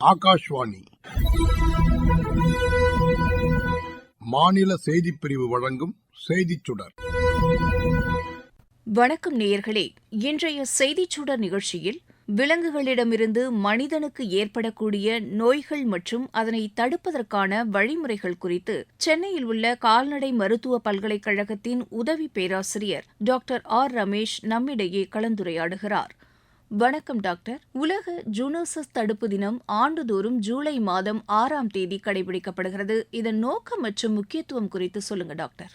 ஆகாஷ்வாணி. மாநில செய்தி பிரிவு வழங்கும் செய்திச் சுடர். வணக்கம் நேயர்களே. இன்றைய செய்திச் சுடர் நிகழ்ச்சியில் விலங்குகளிடமிருந்து மனிதனுக்கு ஏற்படக்கூடிய நோய்கள் மற்றும் அதனை தடுப்பதற்கான வழிமுறைகள் குறித்து சென்னையில் உள்ள கால்நடை மருத்துவ பல்கலைக்கழகத்தின் உதவி பேராசிரியர் டாக்டர் ஆர் ரமேஷ் நம்மிடையே கலந்துரையாடுகிறார். வணக்கம் டாக்டர். உலக ஜூனோசஸ் தடுப்பு தினம் ஆண்டுதோறும் ஜூலை மாதம் ஆறாம் தேதி கடைபிடிக்கப்படுகிறது. இதன் நோக்கம் மற்றும் முக்கியத்துவம் குறித்து சொல்லுங்க டாக்டர்.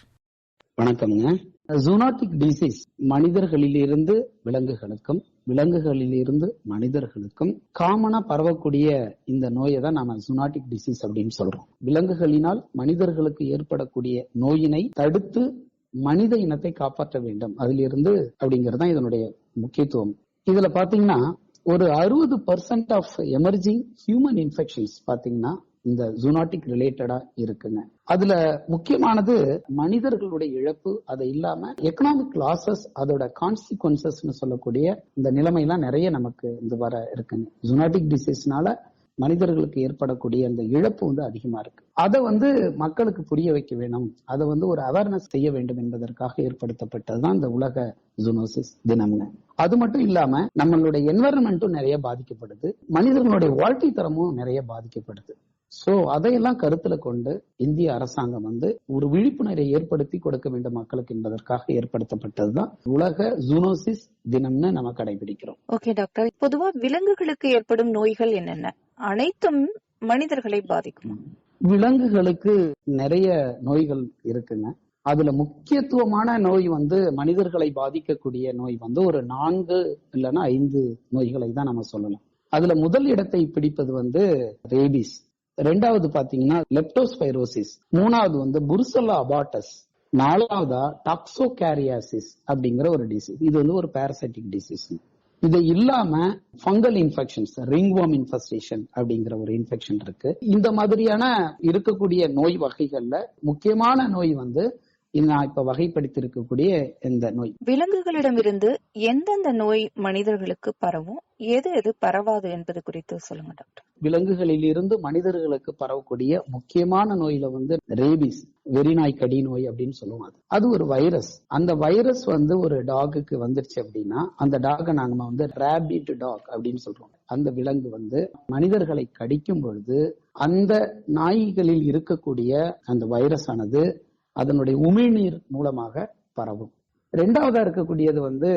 வணக்கம்ங்க. ஜூனாட்டிக் டிசீஸ் மனிதர்களிலிருந்து விலங்குகளுக்கும் விலங்குகளிலிருந்து மனிதர்களுக்கும் காமனா பரவக்கூடிய இந்த நோயை தான் நாம ஜூனாட்டிக் டிசீஸ் அப்படின்னு சொல்றோம். விலங்குகளினால் மனிதர்களுக்கு ஏற்படக்கூடிய நோயினை தடுத்து மனித இனத்தை காப்பாற்ற வேண்டும். அதிலிருந்து அப்படிங்கிறது தான் இதனுடைய முக்கியத்துவம். இதுல பாத்தீங்கன்னா ஒரு அறுபது percent of emerging human infections பாத்தீங்கன்னா இந்த ஜூனாட்டிக் ரிலேட்டடா இருக்குங்க. அதுல முக்கியமானது மனிதர்களுடைய இழப்பு அது இல்லாம எக்கனாமிக் லாசஸ் அதோட கான்சிக்வன்சஸ் சொல்லக்கூடிய இந்த நிலைமையெல்லாம் நிறைய நமக்கு இந்த வர இருக்குங்க. ஜூனாட்டிக் டிசீஸ்னால மனிதர்களுக்கு ஏற்படக்கூடிய அந்த இழப்பு வந்து அதிகமா இருக்கு. அதை வந்து மக்களுக்கு புரிய வைக்க வேணும். அதை வந்து ஒரு அவேர்னஸ் செய்ய வேண்டும் என்பதற்காக ஏற்படுத்தப்பட்டதுதான் இந்த உலக ஜூனோசிஸ் தினம்னு. அது மட்டும் இல்லாம நம்மளுடைய என்வரன்மெண்ட்டும் நிறைய பாதிக்கப்படுது. மனிதர்களுடைய வாழ்க்கை தரமும் நிறைய பாதிக்கப்படுது. சோ அதையெல்லாம் கருத்துல கொண்டு இந்திய அரசாங்கம் வந்து ஒரு விழிப்புணர்வை ஏற்படுத்தி கொடுக்க வேண்டும் மக்களுக்கு என்பதற்காக ஏற்படுத்தப்பட்டதுதான் உலக ஜூனோசிஸ் தினம்னு நம்ம கடைபிடிக்கிறோம். ஓகே டாக்டர் பொதுவா விலங்குகளுக்கு ஏற்படும் நோய்கள் என்னென்ன? அனைத்தும் மனிதர்களை பாதிக்கும்? விலங்குகளுக்கு நிறைய நோய்கள் இருக்குங்க. அதுல முக்கியத்துவமான நோய் வந்து மனிதர்களை பாதிக்கக்கூடிய நோய் வந்து ஒரு நான்கு இல்லைன்னா ஐந்து நோய்களை தான் நம்ம சொல்லலாம். அதுல முதல் இடத்தை பிடிப்பது வந்து ரேபிஸ் ரெண்டாவது பாத்தீங்கன்னா லெப்டோஸ்பைரோசிஸ் மூணாவது வந்து புருசல்லா அபாட்டஸ் நாலாவதா டாக்ஸோகேரியாசிஸ் அப்படிங்கிற ஒரு டிசீஸ் இது வந்து ஒரு பேரசைட்டிக் டிசீஸ் இது இல்லாம ஃபங்கல் இன்ஃபெக்ஷன்ஸ் ரிங்வார்ம் இன்ஃபெஸ்டேஷன் அப்படிங்கிற ஒரு இன்ஃபெக்ஷன் இருக்கு. இந்த மாதிரியான இருக்கக்கூடிய நோய் வகைகள்ல முக்கியமான நோய் வந்து நான் இப்ப வகைப்படுத்தி இருக்கக்கூடிய இந்த நோய். விலங்குகளிடமிருந்து எந்தெந்த நோய் மனிதர்களுக்கு பரவும் எது எது பரவாது என்பது குறித்து சொல்லுங்க டாக்டர். விலங்குகளில் இருந்து மனிதர்களுக்கு பரவக்கூடிய முக்கியமான நோயில வந்து ரேபிஸ் வெறிநாய் கடி நோய் அப்படின்னு சொல்லுவோம் அது. அது ஒரு வைரஸ். அந்த வைரஸ் வந்து ஒரு டாகுக்கு வந்துருச்சு அப்படின்னா அந்த டாகை நாங்க வந்து ரேபிட் டாக் அப்படின்னு சொல்றோம். அந்த விலங்கு வந்து மனிதர்களை கடிக்கும் பொழுது அந்த நாய்களில் இருக்கக்கூடிய அந்த வைரஸ் ஆனது அதனுடைய உமிழ்நீர் மூலமாக பரவும். ரெண்டாவதா இருக்கக்கூடியது வந்து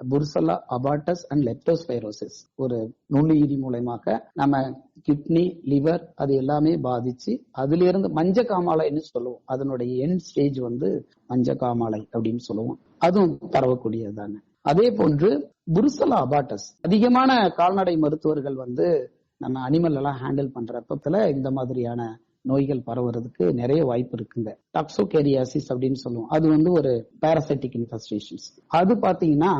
புர்சலா அபாட்டஸ் அண்ட் லெப்டோஸ்பைரோசிஸ் ஒரு நுண்ணுயிரி மூலயமாக நம்ம கிட்னி லிவர் அது எல்லாமே பாதிச்சு அதுல இருந்து மஞ்ச காமாலைன்னு சொல்லுவோம். அதனுடைய என் ஸ்டேஜ் வந்து மஞ்ச காமாலை அப்படின்னு சொல்லுவோம். அதுவும் பரவக்கூடியதுதாங்க அதே போன்று புருசலா அபாட்டஸ் அதிகமான கால்நடை மருத்துவர்கள் வந்து நம்ம அனிமல் எல்லாம் ஹேண்டில் பண்றப்பத்துல இந்த மாதிரியான நோய்கள் பரவுறதுக்கு நிறைய வாய்ப்பு இருக்குங்க. டாக்ஸோகேரியாசிஸ் அப்படின்னு சொல்லுவோம். அது வந்து ஒரு பாரசைட்டிக் இன்ஃபெஸ்டேஷன்ஸ் அது பாத்தீங்கன்னா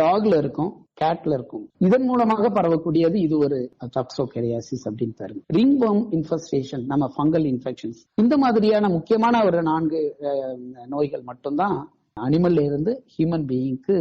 டாக்ல இருக்கும் கேட்ல இருக்கும். இதன் மூலமாக பரவக்கூடியது இது ஒரு டாக்ஸோகேரியாசிஸ் அப்படின்னு பாருங்க ரிங்வம் இன்ஃபெஸ்டேஷன் நம்ம ஃபங்கல் இன்ஃபெக்ஷன்ஸ் இந்த மாதிரியான முக்கியமான ஒரு நான்கு நோய்கள் மட்டும்தான் அனிமல்ல இருந்து ஹியூமன் பீயிங்க்கு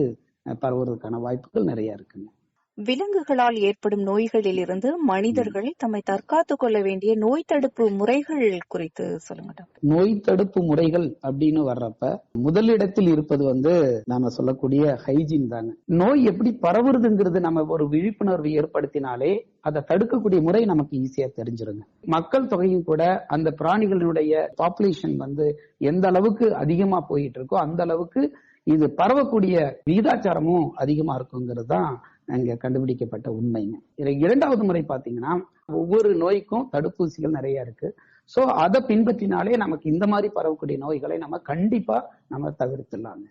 பரவுறதுக்கான வாய்ப்புகள் நிறைய இருக்குங்க. விலங்குகளால் ஏற்படும் நோய்களில் இருந்து மனிதர்கள் தம்மை தற்காத்துக் கொள்ள வேண்டிய நோய் தடுப்பு முறைகள் குறித்து சொல்லுங்க நோய் தடுப்பு முறைகள் அப்படின்னு வர்றப்ப முதலிடத்தில் இருப்பது வந்து நாம சொல்லக்கூடிய ஹைஜீன் தாங்க. நோய் எப்படி பரவுறதுங்கிறது நம்ம ஒரு விழிப்புணர்வு ஏற்படுத்தினாலே அதை தடுக்கக்கூடிய முறை நமக்கு ஈஸியா தெரிஞ்சிருங்க. மக்கள் தொகையும் கூட அந்த பிராணிகளுடைய பாப்புலேஷன் வந்து எந்த அளவுக்கு அதிகமா போயிட்டு இருக்கோ அந்த அளவுக்கு இது பரவக்கூடிய விகிதாச்சாரமும் அதிகமா இருக்குங்கிறது தான் அங்க கண்டுபிடிக்கப்பட்ட உண்மைங்க. இரண்டாவது முறை பாத்தீங்கன்னா ஒவ்வொரு நோய்க்கும் தடுப்பூசிகள் நிறைய இருக்கு. சோ அதை பின்பற்றினாலே நமக்கு இந்த மாதிரி பரவக்கூடிய நோய்களை நம்ம கண்டிப்பா நம்ம தவிர்த்துலாங்க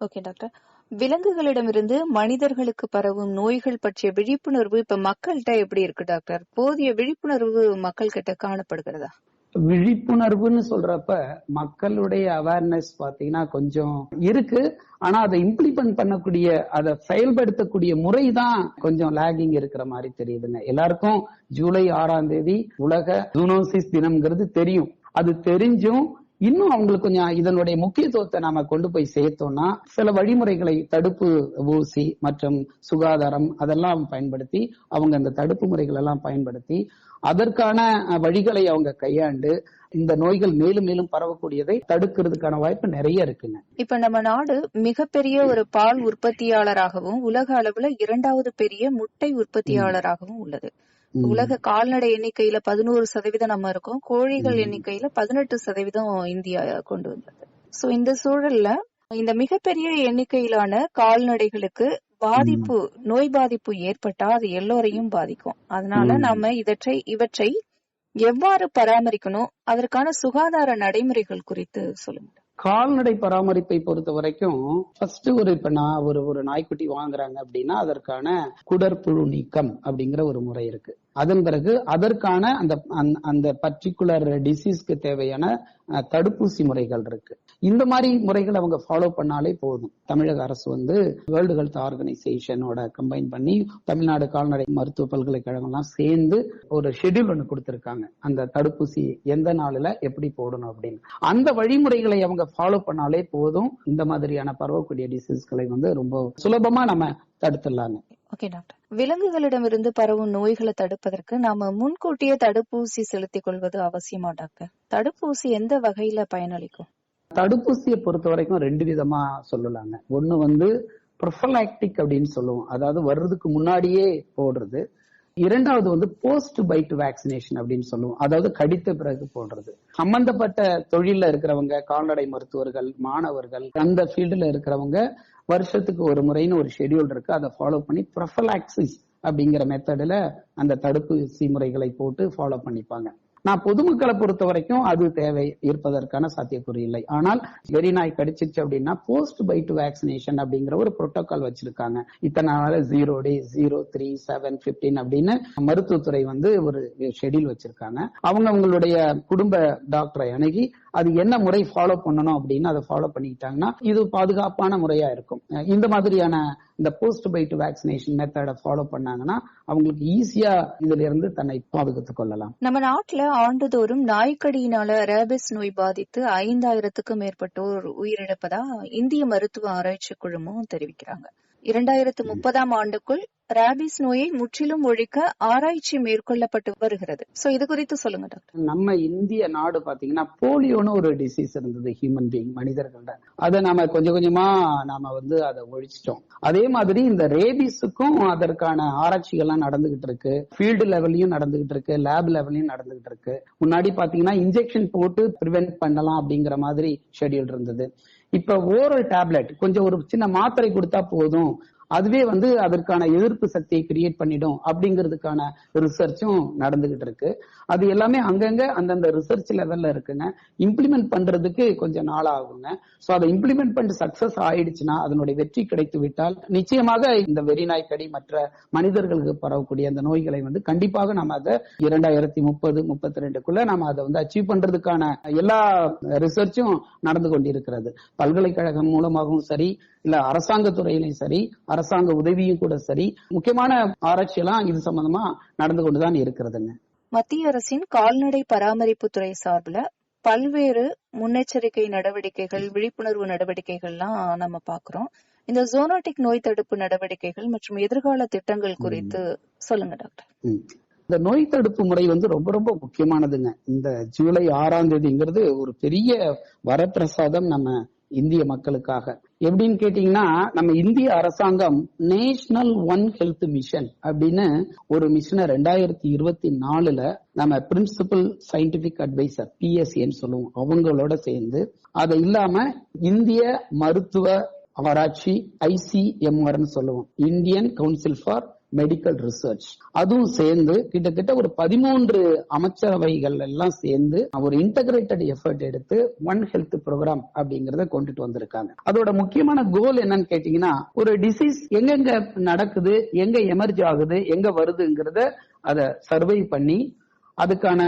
ஓகே டாக்டர் விலங்குகளிடமிருந்து மனிதர்களுக்கு பரவும் நோய்கள் பற்றிய விழிப்புணர்வு இப்ப மக்கள்கிட்ட எப்படி இருக்கு டாக்டர் போதிய விழிப்புணர்வு மக்கள் கிட்ட காணப்படுகிறதா? விழிப்புணர்வுன்னு சொல்றப்ப மக்களுடைய அவேர்னஸ் பாத்தீங்கன்னா கொஞ்சம் இருக்கு. ஆனா அதை இம்ப்ளிமெண்ட் பண்ணக்கூடிய அதை செயல்படுத்தக்கூடிய முறை தான் கொஞ்சம் லேகிங் இருக்கிற மாதிரி தெரியுதுங்க. எல்லாருக்கும் ஜூலை ஆறாம் தேதி உலக ஜூனோசிஸ் தினம்ங்கிறது தெரியும். அது தெரிஞ்சும் இன்னும் அவங்களுக்கு கொஞ்சம் இதனுடைய முக்கியத்துவத்தை நாம கொண்டு போய் சேர்த்தோம்னா சில வழிமுறைகளை தடுப்பு ஊசி மற்றும் சுகாதாரம் அதெல்லாம் பயன்படுத்தி அவங்க அந்த தடுப்பு முறைகள் எல்லாம் பயன்படுத்தி அதற்கான வழிகளை அவங்க கையாண்டு இந்த நோய்கள் மேலும் மேலும் பரவக்கூடியதை தடுக்கிறதுக்கான வாய்ப்பு நிறைய இருக்குங்க. இப்ப நம்ம நாடு மிகப்பெரிய ஒரு பால் உற்பத்தியாளராகவும் உலக அளவுல இரண்டாவது பெரிய முட்டை உற்பத்தியாளராகவும் உள்ளது. உலக கால்நடை எண்ணிக்கையில பதினோரு சதவீதம் நம்ம இருக்கோம். கோழிகள். எண்ணிக்கையில பதினெட்டு சதவீதம் இந்தியா கொண்டு வந்தது. சோ இந்த சூழல்ல இந்த மிகப்பெரிய எண்ணிக்கையிலான கால்நடைகளுக்கு பாதிப்பு நோய் பாதிப்பு ஏற்பட்டா அது எல்லோரையும் பாதிக்கும். அதனால. நாம இதற்றை இவற்றை எவ்வாறு பராமரிக்கணும் அதற்கான சுகாதார நடைமுறைகள் குறித்து சொல்லுங்க. கால்நடை பராமரிப்பை பொறுத்த வரைக்கும் ஃபர்ஸ்ட் ஒரு இப்ப நான் ஒரு ஒரு நாய்க்குட்டி வாங்குறாங்க அப்படின்னா அதற்கான குடற்புழு நீக்கம் அப்படிங்கிற ஒரு முறை இருக்கு. அதன் பிறகு அதற்கான அந்த அந்த- அந்த பர்டிகுலர் டிசீஸ்க்கு தேவையான தடுப்பூசி முறைகள் இருக்கு. இந்த மாதிரி முறைகள் அவங்க ஃபாலோ பண்ணாலே போதும். தமிழக அரசு வந்து வேர்ல்டு ஹெல்த் ஆர்கனைசேஷனோட கம்பைன் பண்ணி தமிழ்நாடு கால்நடை மருத்துவ பல்கலைக்கழகம் எல்லாம் சேர்ந்து ஒரு ஷெட்யூல் ஒன்று கொடுத்துருக்காங்க. அந்த தடுப்பூசி எந்த நாளில எப்படி போடணும் அப்படின்னு. அந்த வழிமுறைகளை அவங்க ஃபாலோ பண்ணாலே போதும். இந்த மாதிரியான பரவக்கூடிய டிசீஸ்களை வந்து ரொம்ப சுலபமா நம்ம தடுத்துடலாங்க. ஓகே டாக்டர் விலங்குகளிடமிருந்து பரவும் நோய்களை தடுப்பதற்கு நாம முன்கூட்டியே தடுப்பூசி செலுத்திக் கொள்வது அவசியமா டாக்டர் தடுப்பூசி எந்த வகையில பயனளிக்கும்? தடுப்பூசியை பொறுத்த வரைக்கும் ரெண்டு விதமா சொல்லலாங்க. ஒண்ணு வந்து ப்ரொஃபலாக்டிக் அப்படின்னு சொல்லுவோம். அதாவது வர்றதுக்கு முன்னாடியே போடுறது. இரண்டாவது வந்து போஸ்ட் பைட் வேக்சினேஷன் அப்படின்னு சொல்லுவோம். அதாவது கடித்த பிறகு போடுறது. சம்பந்தப்பட்ட தொழில்ல இருக்கிறவங்க கால்நடை மருத்துவர்கள் மாணவர்கள் அந்த ஃபீல்டுல இருக்கிறவங்க வருஷத்துக்கு ஒரு முறைன்னு ஒரு ஷெட்யூல் இருக்கு. அதை ஃபாலோ பண்ணி ப்ரொஃபலாக்சிஸ் அப்படிங்கிற மெத்தடில் அந்த தடுப்பூசி முறைகளை போட்டு ஃபாலோ பண்ணிப்பாங்க. நான் பொதுமக்களை பொறுத்த வரைக்கும் அது தேவை இருப்பதற்கான சாத்தியக்கூறு இல்லை. ஆனால் வெறி நாய் கடிச்சிச்சு அப்படின்னா போஸ்ட் பைட் வேக்சினேஷன் அப்படிங்கிற ஒரு புரோட்டோகால் வச்சிருக்காங்க. இத்தனை நாள் zero day zero three seven fifteen அப்படின்னு மருத்துவத்துறை வந்து ஒரு ஷெட்யூல் வச்சிருக்காங்க. அவங்க அவங்களுடைய குடும்ப டாக்டரை அணுகி அது என்ன முறை ஃபாலோ பண்ணணும் அப்படின்னு அதை ஃபாலோ பண்ணிக்கிட்டாங்கன்னா இது பாதுகாப்பான முறையா இருக்கும். இந்த மாதிரியான இந்த போஸ்ட் பைட் வேக்சினேஷன் மெத்தடை ஃபாலோ பண்ணாங்கன்னா அவங்களுக்கு ஈஸியா இதுல இருந்து தன்னை பாதுகாத்துக் கொள்ளலாம். நம்ம நாட்டுல ஆண்டுதோறும் நாய்க்கடியினால ரேபிஸ் நோய் பாதித்து ஐந்தாயிரத்துக்கும் மேற்பட்டோர் உயிரிழப்பதா இந்திய மருத்துவ ஆராய்ச்சி குழுமம் தெரிவிக்கிறாங்க. இரண்டாயிரத்து முப்பதாம் ஆண்டுக்குள் ரேபிஸ் நோயை முற்றிலும் ஒழிக்க ஆராய்ச்சி மேற்கொள்ளப்பட்டு வருகிறது. சோ இது குறித்து சொல்லுங்க டாக்டர் நம்ம இந்திய நாடு பாத்தீங்கன்னா போலியோன்னு ஒரு டிசீஸ் இருந்தது ஹியூமன் பீயிங் மனிதர்கள்ட. அதை நாம கொஞ்சம் கொஞ்சமா நாம வந்து அதை ஒழிச்சிட்டோம். அதே மாதிரி இந்த ரேபிஸுக்கும் அதற்கான ஆராய்ச்சிகள்லாம் நடந்துகிட்டு இருக்கு. ஃபீல்டு லெவல்லையும் நடந்துகிட்டு இருக்கு லேப் லெவல்லையும் நடந்துகிட்டு இருக்கு. முன்னாடி பாத்தீங்கன்னா இன்ஜெக்ஷன் போட்டு ப்ரிவென்ட் பண்ணலாம் அப்படிங்கிற மாதிரி ஷெட்யூல் இருந்தது. இப்ப ஓரல் டேப்லெட் கொஞ்சம் ஒரு சின்ன மாத்திரை கொடுத்தா போதும். அதுவே வந்து அதற்கான எதிர்ப்பு சக்தியை கிரியேட் பண்ணிடும் அப்படிங்கிறதுக்கான ரிசர்ச்சும் நடந்துகிட்டு இருக்கு. அது எல்லாமே அங்கங்க அந்தந்த ரிசர்ச் லெவல்ல இருக்குங்க. இம்ப்ளிமெண்ட் பண்றதுக்கு கொஞ்சம் நாள் ஆகுங்க ஸோ அதை இம்ப்ளிமெண்ட் பண்ணி சக்சஸ் ஆயிடுச்சுன்னா அதனுடைய வெற்றி கிடைத்து விட்டால் நிச்சயமாக இந்த வெறிநாய் கடி மற்ற மனிதர்களுக்கு பரவக்கூடிய அந்த நோய்களை வந்து கண்டிப்பாக நம்ம அதை இரண்டாயிரத்தி முப்பது முப்பத்தி ரெண்டுக்குள்ள நம்ம அதை வந்து அச்சீவ் பண்றதுக்கான எல்லா ரிசர்ச்சும் நடந்து கொண்டிருக்கிறது. பல்கலைக்கழகம் மூலமாகவும் சரி இல்ல அரசாங்க துறையிலையும் சரி அரசாங்க உதவியும் கூட சரி. முக்கியமான ஆராய்ச்சி எல்லாம் இது சம்பந்தமா நடந்து கொண்டுதான் இருக்கிறதுங்க. மத்திய அரசின் கால்நடை பராமரிப்பு துறை சார்பில் பல்வேறு முன்னெச்சரிக்கை நடவடிக்கைகள் விழிப்புணர்வு நடவடிக்கைகள்லாம் நம்ம பாக்குறோம் இந்த ஜோனோட்டிக் நோய் தடுப்பு நடவடிக்கைகள் மற்றும் எதிர்கால திட்டங்கள் குறித்து சொல்லுங்க டாக்டர். இந்த நோய் தடுப்பு முறை வந்து ரொம்ப ரொம்ப முக்கியமானதுங்க. இந்த ஜூலை ஆறாம் தேதிங்கிறது ஒரு பெரிய வரப்பிரசாதம் நம்ம இந்திய மக்களுக்காக. எப்படின்னு கேட்டீங்கன்னா நம்ம இந்திய அரசாங்கம் நேஷனல் ஒன் ஹெல்த் மிஷன் அப்படின்னு ஒரு மிஷனை ரெண்டாயிரத்தி இருபத்தி நாலுல நம்ம பிரின்சிபல் சயின்டிபிக் அட்வைசர் பிஎஸ்சின்னு சொல்லுவோம். அவங்களோட சேர்ந்து அது இல்லாம இந்திய மருத்துவ ஆராய்ச்சி ஐசிஎம்ஆர்னு சொல்லுவோம். Indian Council for Medical Research அதுவும் சேர்ந்து கிட்டத்தட்ட ஒரு பதிமூன்று அமைச்சரவைகள் எல்லாம் சேர்ந்து ஒரு இன்டகிரேட்டட் எஃபர்ட் எடுத்து ஒன் ஹெல்த் ப்ரோக்ராம் அப்படிங்கறத கொண்டுட்டு வந்திருக்காங்க. அதோட முக்கியமான கோல் என்னன்னு கேட்டீங்கன்னா ஒரு டிசீஸ் எங்கெங்க நடக்குது எங்க எமர்ஜ் ஆகுது எங்க வருதுங்கிறத அதை சர்வை பண்ணி அதுக்கான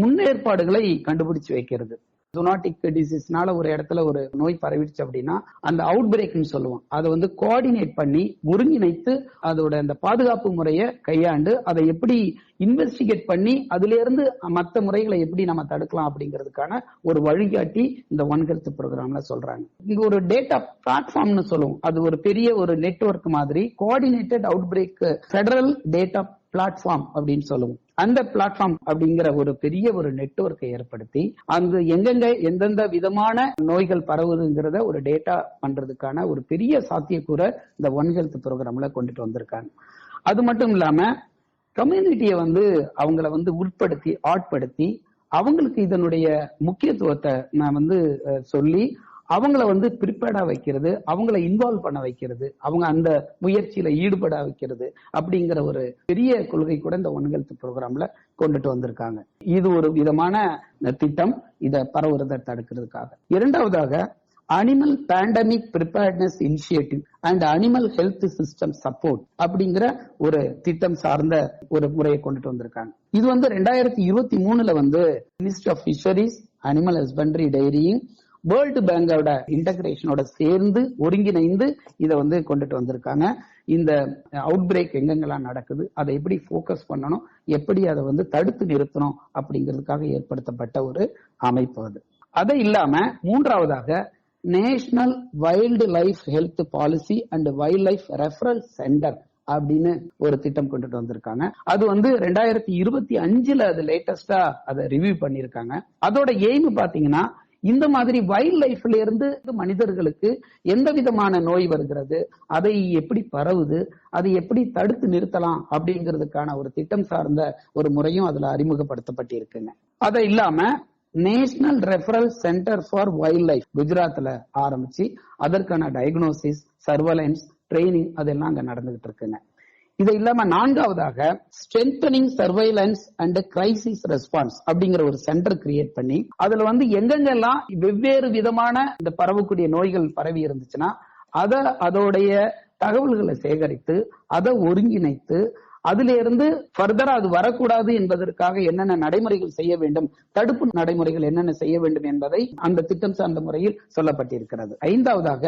முன்னேற்பாடுகளை கண்டுபிடிச்சு வைக்கிறது. ஜுனாட்டிக் டிசீஸ்னால ஒரு இடத்துல ஒரு நோய் பரவிடுச்சு அப்படின்னா அந்த அவுட் பிரேக்னு சொல்லுவோம். அதை வந்து கோஆர்டினேட் பண்ணி ஒருங்கிணைத்து அதோட அந்த பாதுகாப்பு முறையை கையாண்டு அதை எப்படி இன்வெஸ்டிகேட் பண்ணி அதுல இருந்து மற்ற முறைகளை எப்படி நம்ம தடுக்கலாம் அப்படிங்கிறதுக்கான ஒரு வழிகாட்டி இந்த ஒன் ஹெல்த் ப்ரோக்ராம்ல சொல்றாங்க. இங்க ஒரு டேட்டா பிளாட்ஃபார்ம்னு சொல்லுவோம். அது ஒரு பெரிய ஒரு நெட்வொர்க் மாதிரி coordinated outbreak federal data platform அப்படின்னு சொல்லுவோம். அந்த பிளாட்ஃபார்ம் அப்படிங்கிற ஒரு பெரிய ஒரு நெட்ஒர்க்கை ஏற்படுத்தி அந்த எங்கெங்க எந்தெந்த விதமான நோய்கள் பரவுதுங்கிறத ஒரு டேட்டா பண்றதுக்கான ஒரு பெரிய சாத்தியக்கூற இந்த ஒன் ஹெல்த் ப்ரோக்ராம்ல கொண்டுட்டு வந்திருக்காங்க. அது மட்டும் இல்லாம கம்யூனிட்டியை வந்து அவங்கள வந்து உட்படுத்தி ஆட்படுத்தி அவங்களுக்கு இதனுடைய முக்கியத்துவத்தை நான் வந்து சொல்லி அவங்கள வந்து ப்ரிப்பேர்டா வைக்கிறது அவங்கள இன்வால்வ் பண்ண வைக்கிறது அவங்க அந்த முயற்சியில ஈடுபட வைக்கிறது அப்படிங்கிற ஒரு பெரிய கொள்கை கூட இந்த ஒன் ஹெல்த் ப்ரோக்ராம்ல கொண்டுட்டு வந்திருக்காங்க. இது ஒரு விதமான திட்டம். இதை பரவுறதை தடுக்கிறதுக்காக. இரண்டாவதாக animal pandemic preparedness initiative and animal health system support அப்படிங்கிற ஒரு திட்டம் சார்ந்த ஒரு முறையை கொண்டுட்டு வந்திருக்காங்க. இது வந்து ரெண்டாயிரத்தி இருபத்தி மூணுல வந்து ministry of fisheries animal husbandry dairying world பேங்கோட இன்டகிரேஷனோட சேர்ந்து ஒருங்கிணைந்து இதை வந்து கொண்டுட்டு வந்திருக்காங்க. இந்த அவுட் பிரேக் எங்கெங்கெல்லாம் நடக்குது அதை எப்படி ஃபோக்கஸ் பண்ணணும் எப்படி அதை வந்து தடுத்து நிறுத்தணும் அப்படிங்கிறதுக்காக ஏற்படுத்தப்பட்ட ஒரு அமைப்பு அது. அதை இல்லாம மூன்றாவதாக national wild life health policy and wild life referral centre அப்படின்னு ஒரு திட்டம் கொண்டுட்டு வந்திருக்காங்க. அது வந்து ரெண்டாயிரத்தி இருபத்தி அஞ்சுல அது லேட்டஸ்டா அதை ரிவ்யூ பண்ணிருக்காங்க அதோட எய்ம் பாத்தீங்கன்னா இந்த மாதிரி வைல்ட் லைஃப்ல இருந்து மனிதர்களுக்கு எந்த விதமான நோய் வருகிறது? அதை எப்படி பரவுது? அதை எப்படி தடுத்து நிறுத்தலாம்? அப்படிங்கிறதுக்கான ஒரு திட்டம் சார்ந்த ஒரு முறையும் அதுல அறிமுகப்படுத்தப்பட்டிருக்குங்க. அதை இல்லாம national referral centre for wild life குஜராத்ல ஆரம்பிச்சு அதற்கான டயக்னோசிஸ் சர்வலன்ஸ் ட்ரைனிங் அதெல்லாம் அங்க நடந்துகிட்டு இருக்குங்க. இது இல்லாம நான்காவதாக strengthening surveillance and crisis response அப்படிங்கிற ஒரு சென்டர் கிரியேட் பண்ணி அதுல வந்து எங்கெங்கெல்லாம் வெவ்வேறு விதமான இந்த பரவக்கூடிய நோய்கள் பரவி இருந்துச்சுன்னா அத அதோடைய தகவல்களை சேகரித்து அதை ஒருங்கிணைத்து அதுல இருந்து ஃபர்தரா அது வரக்கூடாது என்பதற்காக என்னென்ன நடைமுறைகள் செய்ய வேண்டும் தடுப்பு நடைமுறைகள் என்னென்ன செய்ய வேண்டும் என்பதை அந்த திட்டம் சார்ந்த முறையில் சொல்லப்பட்டிருக்கிறது. ஐந்தாவதாக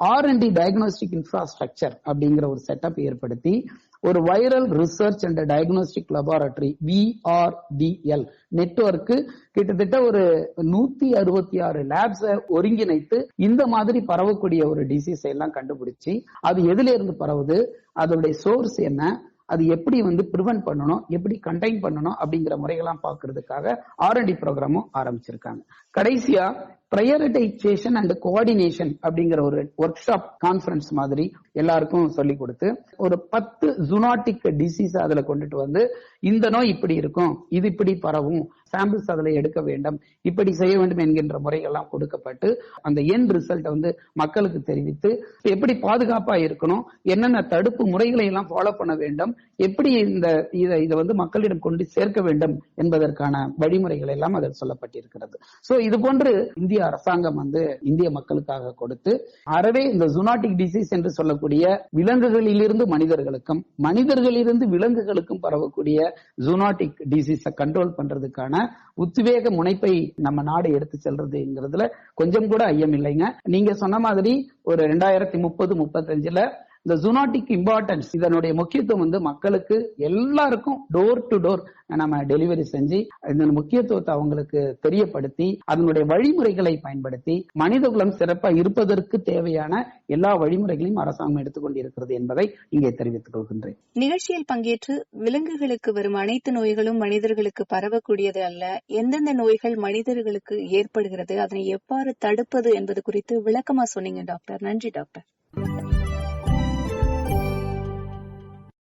R and D diagnostic infrastructure அப்படிங்கிற ஒரு செட்டப் ஏற்படுத்தி ஒரு viral research and diagnostic laboratory VRDL network கிட்டத்தட்ட ஒரு நூத்தி அறுபத்தி ஆறு லேப்ஸ ஒருங்கிணைத்து இந்த மாதிரி பரவக்கூடிய ஒரு டிசீஸ் எல்லாம் கண்டுபிடிச்சு அது எதுல இருந்து பரவுது அதோடைய சோர்ஸ் என்ன அது எப்படி வந்து ப்ரிவென்ட் பண்ணணும் எப்படி கண்டெயின் பண்ணணும் அப்படிங்கிற முறைகள்லாம் பாக்குறதுக்காக ஆர்என்டி ப்ரோக்ராமும் ஆரம்பிச்சிருக்காங்க. கடைசியா ப்ரையரிட்டைசேஷன் அண்ட் கோஆர்டினேஷன் அப்படிங்கிற ஒரு ஒர்க் ஷாப் கான்பரன்ஸ் மாதிரி எல்லாருக்கும் சொல்லி கொடுத்து ஒரு பத்து ஜுனாட்டிக் டிசீஸ் அதுல கொண்டுட்டு வந்து இந்த நோய் இப்படி இருக்கும் இது இப்படி பரவும் சாம்பிள்ஸ் அதுல எடுக்க வேண்டும் இப்படி செய்ய வேண்டும் என்கின்ற முறைகள்லாம் கொடுக்கப்பட்டு அந்த என் ரிசல்ட் வந்து மக்களுக்கு தெரிவித்து எப்படி பாதுகாப்பா இருக்கணும் என்னென்ன தடுப்பு முறைகளை எல்லாம் ஃபாலோ பண்ண வேண்டும் எப்படி இந்த இதை இதை வந்து மக்களிடம் கொண்டு சேர்க்க வேண்டும் என்பதற்கான வழிமுறைகள் எல்லாம் அதில் சொல்லப்பட்டிருக்கிறது. சோ இது போன்று இந்திய அரசாங்கம் வந்து இந்திய மக்களுக்காக கொடுத்து அறவே இந்த ஜுனாட்டிக் டிசீஸ் என்று சொல்லக்கூடிய விலங்குகளிலிருந்து மனிதர்களுக்கும் மனிதர்களிலிருந்து விலங்குகளுக்கும் பரவக்கூடிய ஜூனாட்டிக் டிசீஸை கண்ட்ரோல் பண்றதுக்கான உத்வேக முனைப்பை நம்ம நாடு எடுத்து செல்றதுங்கிறதுல கொஞ்சம் கூட ஐயம் இல்லைங்க. நீங்க சொன்ன மாதிரி ஒரு ரெண்டாயிரத்தி முப்பது முப்பத்தஞ்சுல இந்த ஜூனாட்டிக் இம்பார்ட்டன்ஸ் இதனுடைய முக்கியத்துவம் வந்து மக்களுக்கு எல்லாருக்கும் டோர் டு டோர் நம்ம டெலிவரி செஞ்சு இதன் முக்கியத்துவத்தை அவங்களுக்கு தெரியப்படுத்தி அதனுடைய வழிமுறைகளை பயன்படுத்தி மனித குலம் சிறப்பா இருப்பதற்கு தேவையான எல்லா வழிமுறைகளையும் அரசாங்கம் எடுத்துக்கொண்டிருக்கிறது என்பதை இங்கே தெரிவித்துக் கொள்கின்றேன். நிகழ்ச்சியில் பங்கேற்று விலங்குகளுக்கு வரும் அனைத்து நோய்களும் மனிதர்களுக்கு பரவக்கூடியது அல்ல எந்தெந்த நோய்கள் மனிதர்களுக்கு ஏற்படுகிறது அதனை எவ்வாறு தடுப்பது என்பது குறித்து விளக்கமா சொன்னீங்க டாக்டர். நன்றி டாக்டர்.